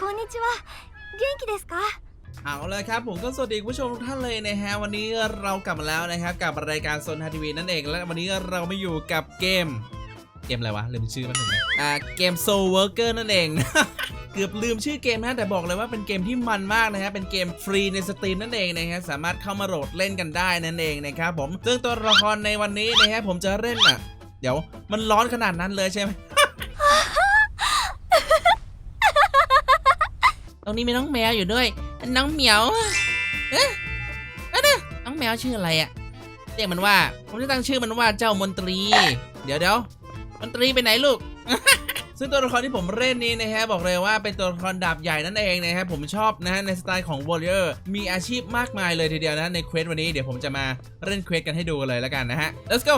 こんにちは元気ですか เอาเลยครับผมก็สวัสดีคุณผู้ชมทุกท่านเลยนะฮะวันนี้เรากลับมาแล้วนะครับกับรายการโซนทาทีวีนั่นเองและวันนี้เราไม่อยู่กับเกม เกมอะไรวะลืมชื่อมันหนึ่งนะอ่าเกมโซเวิร์กเกอร์นั่นเอง เกือบลืมชื่อเกมนะแต่บอกเลยว่าเป็นเกมที่มันมากนะฮะเป็นเกมฟรีในสตรีมนั่นเองนะฮะสามารถเข้ามาโหลดเล่นกันได้นั่นเองนะครับผมซึ่งตัวละครในวันนี้นะฮะผมจะเล่นอ่ะ เดี๋ยวมันร้อนขนาดนั้นเลยใช่ไหม ตรงนี้มีน้องแมวอยู่ด้วย น้องเหมียวเอ๊ะนะน้องแมวชื่ออะไรอะเรียกมันว่า ผมจะตั้งชื่อมันว่าเจ้ามนตรี เดี๋ยวเดี๋ยวมนตรีไปไหนลูก ซึ่งตัวละครที่ผมเล่นนี้นะฮะบอกเลยว่าเป็นตัวละครดาบใหญ่นั่นเองนะฮะผมชอบนะฮะในสไตล์ของ Warrior มีอาชีพมากมายเลยทีเดียวนะในเควสวันนี้เดี๋ยวผมจะมาเล่นเควสกันให้ดูกันเลยแล้วกันนะฮะ let's go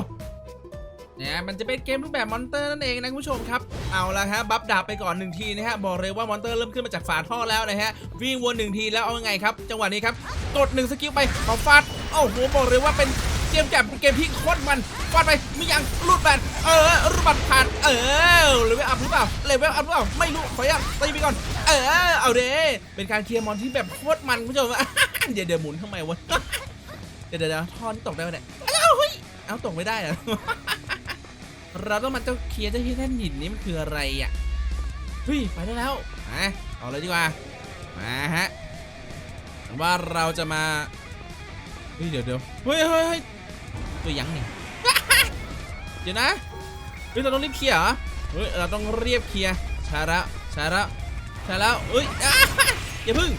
นี่ยมันจะเป็นเกมรูปแบบมอนเตอร์นั่นเองนะคุณผู้ชมครับ เอาละฮะบัฟดาบไปก่อนหนึ่งทีนะฮะบอกเลยว่ามอนเตอร์เริ่มขึ้นมาจากฝาท่อแล้วนะฮะวิ่งวนหนึ่งทีแล้วเอาไงครับ จังหวะนี้ครับกดหนึ่งสกิลไปขอฟาดโอ้โหบอกเลยว่าเป็นเกมแบบเกมที่โคตรมันฟาดไปมียังรูดแบนเออรูดบัตรผ่านเออเลเวลอัพหรือเปล่าเลเวลอัพหรือเปล่าไม่รู้ขออนุญาตตีไปก่อน เออเอาเด้เป็นการเคลียร์มอนที่แบบโคตรมันคุณผู้ชมเดี๋ยวเดี๋ยวหมุนทำไมวะเดี๋ยวเดี๋ยวท่อนี่ตกได้ไหมเนี่ยเอ้าเฮ้ยเอาตกไม่ได้เหรอ เราต้องมาเจ้าเคลียร์เจ้าที่แท่นหินนี้มันคืออะไรอะเฮ้ยไปได้แล้วมาเอาเลยดีกว่ามาฮะว่าเราจะมาเฮ้ยเดี๋ยวเดี๋ยวเฮ้ยเฮ้ยเฮ้ยตัวยังนี่เดี๋ยวนะเฮ้ยเราต้องรีบเคลียร์เหรอเฮ้ยเราต้องเรียบเคลียร์ช้าแล้วช้าแล้วช้าแล้วเอ้ยอย่าพึ่ง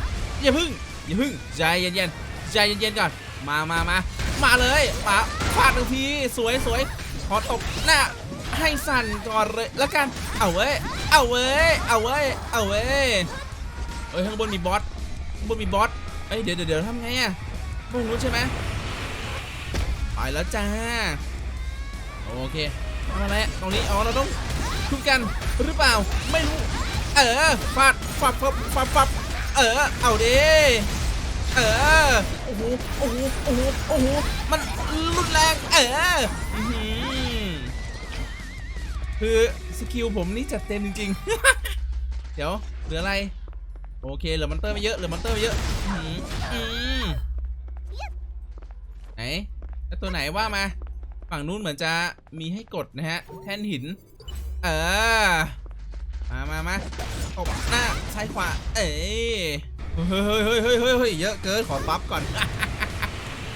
อย่าพึ่งอย่าพึ่งใจเย็นๆใจเย็นๆก่อนมามามามาเลยมาฟาดหนึ่งทีสวยสวยขอตบหน้า ให้สั่นก่อนเลยแล้วกัน เอาเว้ย เอาเว้ย เอาเว้ย เอาเว้ยเอ้ยข้างบนมีบอสข้างบนมีบอสเอ้ยเดี๋ยวเดี๋ยวทำไงอะพวกรู้ใช่ไหมไปแล้วจ้า โอเคทำอะไรตรงนี้อ๋อเราต้องทุบกันหรือเปล่า ไม่รู้ เออฟาดฟับฟับฟับฟับเออ เอาดิเออ โอ้โห โอ้โห โอ้โห โอ้โห มันรุนแรง เอออื้อหือ คือสกิลผมนี่จัดเต็มจริงๆ เดี๋ยวเหลืออะไร โอเคเหลือมอนเตอร์ไม่เยอะเหลือมอนเตอร์ไม่เยอะไหนแล้วตัวไหนว่ามา ฝั่งนู้นเหมือนจะมีให้กดนะฮะ แท่นหิน เออ มามามาตบหน้าซ้ายขวา เอ้เฮ้ยเฮ้ยเฮ้ยเฮ้ยเฮ้ยเยอะเกินขอบัฟก่อน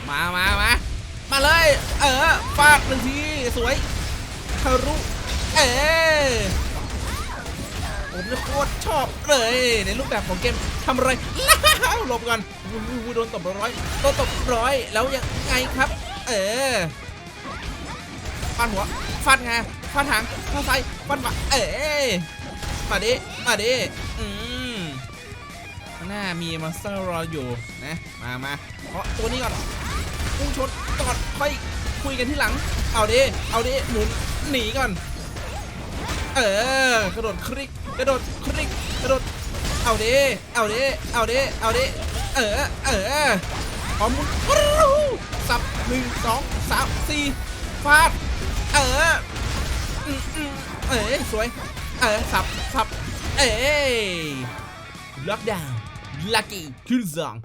มามามามาเลย เออฟาดหนึ่งทีสวยทะลุ เออผมโคตรชอบเลย ในรูปแบบของเกมทำอะไรหลบกันอุ๊ยอุ๊ยอุ๊ยโดนตบร้อยโดนตบร้อยแล้วยังไงครับ เออฟาดหัวฟาดไงฟาดหางฟาดไซฟาดฝาเอ้ยมาดิมาดิอืมหน้ามีมอนสเตอร์รออยู่นะมามาเพราะตัวนี้ก่อนพุ่งชนก่อนค่อยคุยกันที่หลัง เอาดิเอาดิหมุนหนีก่อน เออกระโดดคลิกกระโดดคลิกกระโดดเอาดิเอาดิเอาดิเอาดิเออเออพร้อมสับหนึ่งสองสามสี่ฟาดเออเออสวยเออสับสับเออล็อกดาวน์ลักกี้คิวสอง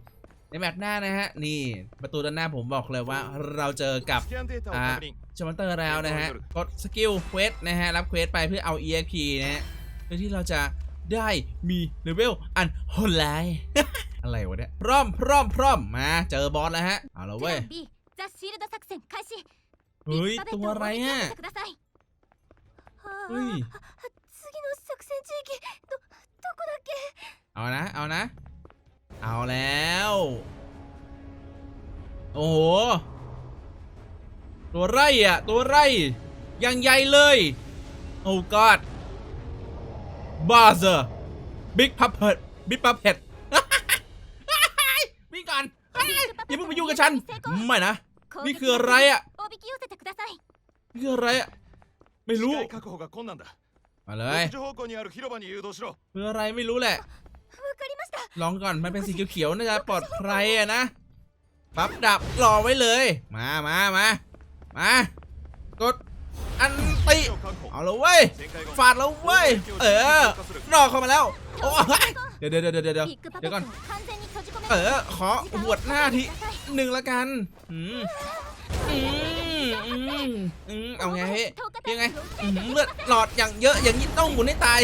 ในแมตช์หน้านะฮะ นี่ ประตูด้านหน้าผมบอกเลยว่าเราเจอกับอ่า ชมเตอร์แล้วนะฮะ กดสกิลเควสนะฮะ รับเควสไปเพื่อเอา EFP นะฮะเพื่อที่เราจะได้มีเลเวลอันโหดร้ยอะไรวะเนี่ย พร้อมพร้อมพร้อมมาเจอบอสแล้วฮะ เอาละเว้ยเฮ้ย ตัวอะไรฮะเฮ้ยเอานะ เอานะ เอาแล้ว โอ้โห ตัวไรอะ ตัวไรยังใหญ่เลย โอ้กอดบาเซอร์บิ๊กพับเพ็ดบิ๊กพับเพ็ดวิ่งก่อนอย่าเพิ่งไปยุ่งกับฉัน ไม่นะ นี่คืออะไรอะนี่คืออะไรอะ ไม่รู้ มาเลยคืออะไรไม่รู้แหละ ลองก่อน มันเป็นสีเขียวๆน่าจะปลอดภัยอะนะ ปั๊บดับรอไว้เลย มามามา มากดอันติเอาละเว้ยฟาดแล้วเว้ยเออนอกเข้ามาแล้วโอ้เดี๋ยวเดี๋ยวเดี๋ยวเดี๋ยวก่อนเออขอหวดหน้าทีหนึ่งละกันอืมอืมอเอาไงเฮ้ยังไงเลือดหลอดอย่างเยอะอย่างนี้ต้องหมุนให้ตาย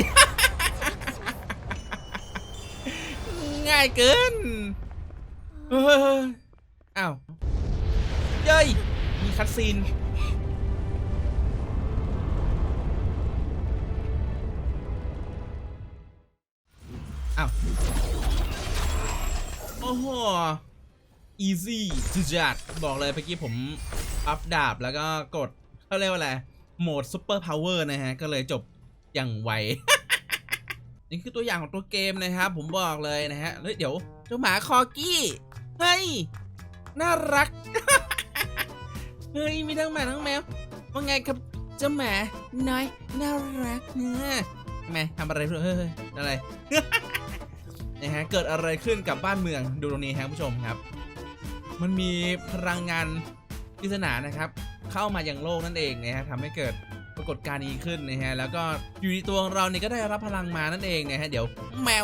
ง่ายเกินเอ้าเย้ย คัดซีนอ้าว โอ้โห easy จัดบอกเลยเมื่อกี้ผม อัพดาบแล้วก็กดเขาเรียกว่าอะไร โหมด super power นะฮะ ก็เลยจบอย่างไว นี่คือตัวอย่างของตัวเกมนะครับ ผมบอกเลยนะฮะ เฮ้ย เดี๋ยวเจ้าหมาคอกี้ เฮ้ย น่ารัก เฮ้ยมีทั้งหมาทั้งแมวว่าไงครับเจ้าหมาน้อยน่ารักเนะทำไมทำอะไรเพื่อเฮ้ยเฮ้ยอะไรนะฮะเกิดอะไรขึ้นกับบ้านเมืองดูตรงนี้ครับผู้ชมครับ มันมีพลังงานปริศนานะครับ เข้ามาอยังโลกนั่นเองนะฮะทำให้เกิดปรากฏการณ์นี้ขึ้นนะฮะแล้วก็อยู่ในตัวของเราเนี่ยก็ได้รับพลังมานั่นเองนะฮะเดี๋ยวแมว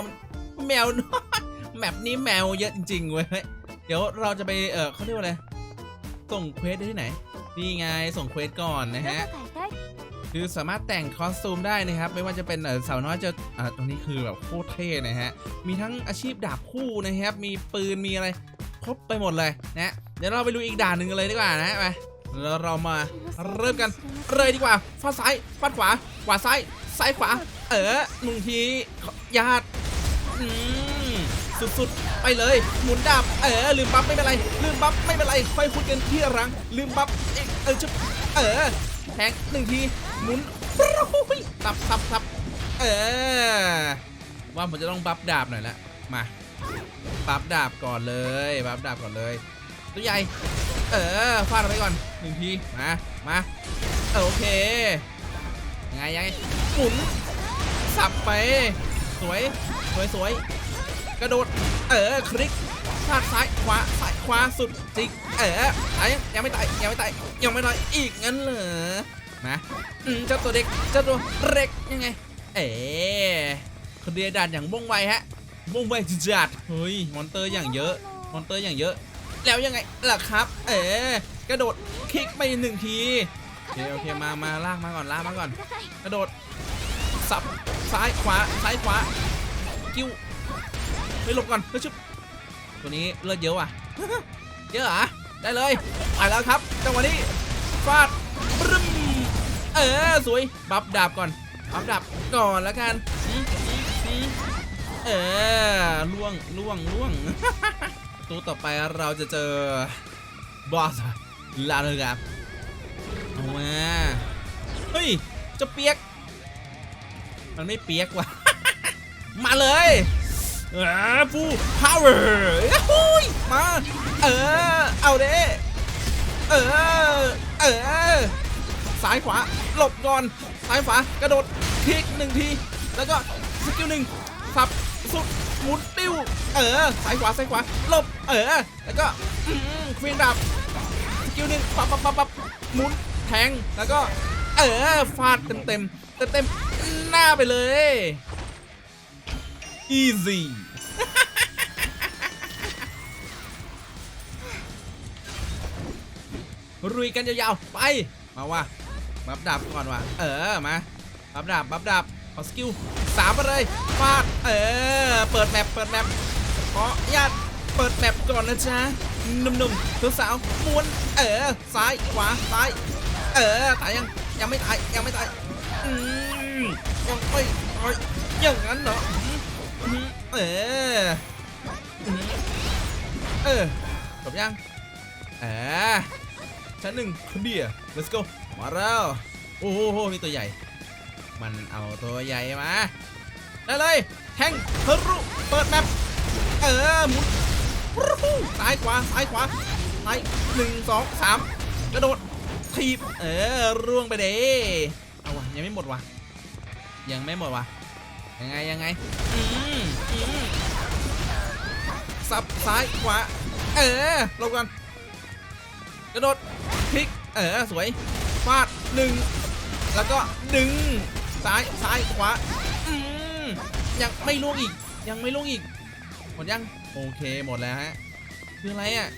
แมวแมปนี้แมวเยอะจริงๆเว้ยเดี๋ยวเราจะไปเออเขาเรียกว่าอะไร ส่งเควสได้ที่ไหน นี่ไงส่งเควสก่อนนะฮะ คือสามารถแต่งคอสตูมได้นะครับ ไม่ว่าจะเป็นสาวน้อยจะอ่ตรงนี้คือแบบโคตรเท่นะฮะ มีทั้งอาชีพดาบคู่นะครับ มีปืน มีอะไร ครบไปหมดเลยนะ เดี๋ยวเราไปดูอีกด่านหนึ่งกันเลยดีกว่านะฮะไปแล้วเรามาเริ่มกันเลยดีกว่าฟาดซ้ายฟาดขวาขวาซ้ายซ้ายขวา เออหนึ่งทีญาติอืม สุดๆ ไปเลย หมุนดาบ เออ ลืมบัฟไม่เป็นไร ลืมบัฟไม่เป็นไรค่อยคุยกันที่หลัง ลืมบัฟเอเออจุ๊บเออแทงหนึ่งที หมุนตับตับตับเออ ว่าผมจะต้องบัฟดาบหน่อยละ มาบัฟดาบก่อนเลย บัฟดาบก่อนเลย ตัวใหญ่ เออ ฟาดไปก่อนหนึ่งที มา มา เออโอเคยังไงยังไงหมุนสับไป สวย สวยสวย กระโดด เออคลิกพลาดซ้ายขวาซ้ายขวาสุดจิง เออไอ้ยังไม่ตายยังไม่ตายยังไม่ตายอีกงั้นเหรอมาเจ้าตัวเด็กเจ้าตัวเร็กยังไง เอ๋เคลียดันอย่างว่องไวฮะว่องไวจัดเฮ้ยมอนเตอร์อย่างเยอะมอนเตอร์อย่างเยอะ แล้วยังไงล่ะครับ เอ๋กระโดดคลิกไปหนึ่งทีโอเคโอเคมามาลากมาก่อนลากมาก่อน กระโดดสับซ้ายขวาซ้ายขวากิ้ว ไปหลบก่อนเฮ้ยชุบตัวนี้เลือดเยอะว่ะ เยอะอะได้เลยไปแล้วครับจังหวะนี้ฟาดปรึมเออสวยบัฟดาบก่อนบัฟดาบก่อนแล้วกันเออล่วงล่วงล่วงตัวต่อไปเราจะเจอบอสลาเลยครับเอามาเฮ้ยจะเปียก มันไม่เปียกว่ะมาเลย อ่าฟูพาวเวอร์มา เออ เอาเด้เออ เออ ซ้ายขวา หลบก่อน ซ้ายขวากระโดดคลิกหนึ่งที แล้วก็สกิลหนึ่งสับสุดหมุนติ้ว เออ ซ้ายขวา ซ้ายขวา หลบ เออ แล้วก็ควีนดับสกิลหนึ่งปับปับปับปับหมุนแทง แล้วก็ เออ ฟาดเต็มเต็มเต็มเต็มหน้าไปเลย easy รุยกันยาวๆ ไป มาว่ะบับดาบก่อนว่ะ เออ มาบับดาบบับดาบขอสกิลสามไปเลยฟาด เออ เปิดแมปเปิดแมปขออนุญาตเปิดแมปก่อนนะจ๊ะหนุ่มๆสาวม้วน เออ ซ้ายขวาซ้าย เออ ตายยัง ยังไม่ตาย ยังไม่ตาย อืมยังไม่ตายอย่างนั้นเหรอ เออเออจบยังเออชั้นหนึ่งเคลียร์ let's go มาแล้วโอ้โหมีตัวใหญ่ มันเอาตัวใหญ่มาได้เลยแทงทะลุเปิดแมปเออหมุนซ้ายขวาซ้ายขวาซ้ายหนึ่งสองสามกระโดดทีบเออร่วงไปเด้เอาวะยังไม่หมดวะยังไม่หมดวะ ยังไงยังไงอืมอืมสับซ้ายขวาเออหลบกันกระโดดพลิกเออสวยฟาดหนึ่งแล้วก็ดึงซ้ายซ้ายขวาอืมยังไม่ล่วงอีก ยังไม่ล่วงอีกหมดยังโอเคหมดแล้วฮะคืออะไรอะ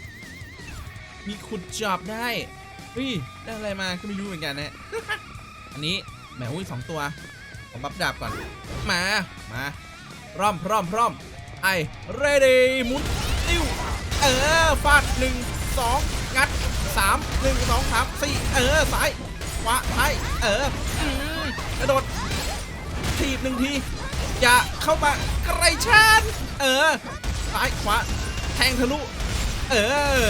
มีขุดจอบได้เฮ้ยได้อะไรมาก็ไม่รู้เหมือนกันนะอันนี้แหมอุ้ยสองตัว ผมบับดาบก่อน มา มาพร้อมพร้อมพร้อมไอเรดี้มุนติ้ว เออฟาดหนึ่งสองงัดสามหนึ่งสองสามสี่เออซ้ายขวาซ้ายเอออืมกระโดดทีบหนึ่งทีอย่าเข้ามาใกล้ฉันเออซ้ายขวาแทงทะลุ เออ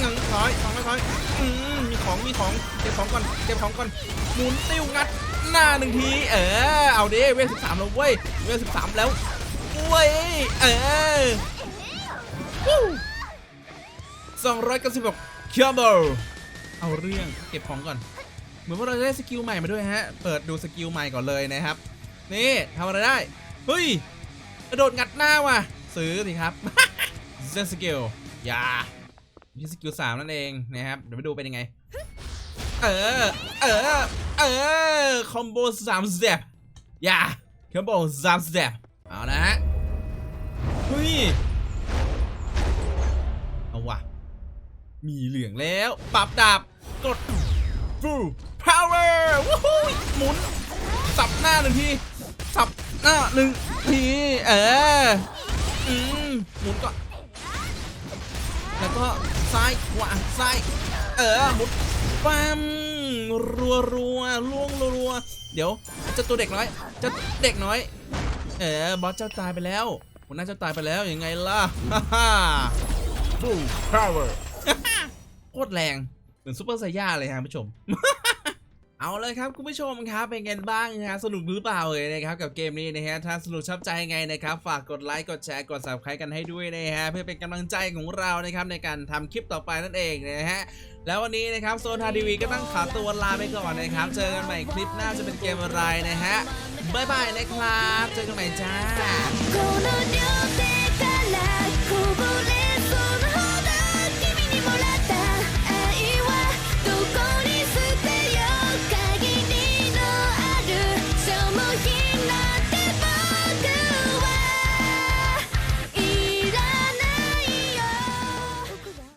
งังถอยถอยถอยอืมมีของมีของเก็บของก่อนเก็บของก่อนหมุนติ้วงัด หน้าหนึ่งทีเออเอาดิเวลสิบสามแล้วเว้ยเวลสิบสามแล้วเว้ยเออสองร้อยเก้าสิบหกคิวเบอร์เอาเรื่องเก็บของก่อน เหมือนว่าเราจะได้สกิลใหม่มาด้วยฮะ เปิดดูสกิลใหม่ก่อนเลยนะครับ นี่ทำอะไรได้ เฮ้ยกระโดดงัดหน้าว่ะ ซื้อสิครับเซนสกิลอย่านี่สกิลสามนั่นเองนะครับ เดี๋ยวไปดูเป็นยังไง เออ เออเออคอมโบสามสเต็ปอย่าคอมโบสามสเต็ปเอาละฮะเฮ้ยเอาวะมีเหลืองแล้วปรับดาบกด full power วู้ฮู้หมุนสับหน้าหนึ่งทีสับหน้าหนึ่งทีเอออืมหมุนก่อนแล้วก็ซ้ายขวาซ้ายเออหมุนปั๊ม รัวรัวล่วงรัวๆเดี๋ยวเจะตัวเด็กน้อยเจะเด็กน้อย เออบอสเจ้าตายไปแล้วหัวหน้าเจ้าตายไปแล้วยังไงล่ะฮ่าฮ่า Full power โคตรแรงเหมือนซูเปอร์ไซย่าเลยครับผู้ชม เอาเลยครับคุณผู้ชมครับเป็นไงบ้างนะสนุกหรือเปล่าเลยนะครับกับเกมนี้นะฮะถ้าสนุกชอบใจไงนะครับฝากกดไลค์กดแชร์กด subscribe กันให้ด้วยนะฮะเพื่อเป็นกำลังใจของเรานะครับในการทำคลิปต่อไปนั่นเองนะฮะแล้ววันนี้นะครับโซนทาทีวีก็ต้องขอตัวลาไปก่อนนะครับเจอกันใหม่คลิปหน้าจะเป็นเกมอะไรนะฮะบายบายนะครับเจอกันใหม่จ้า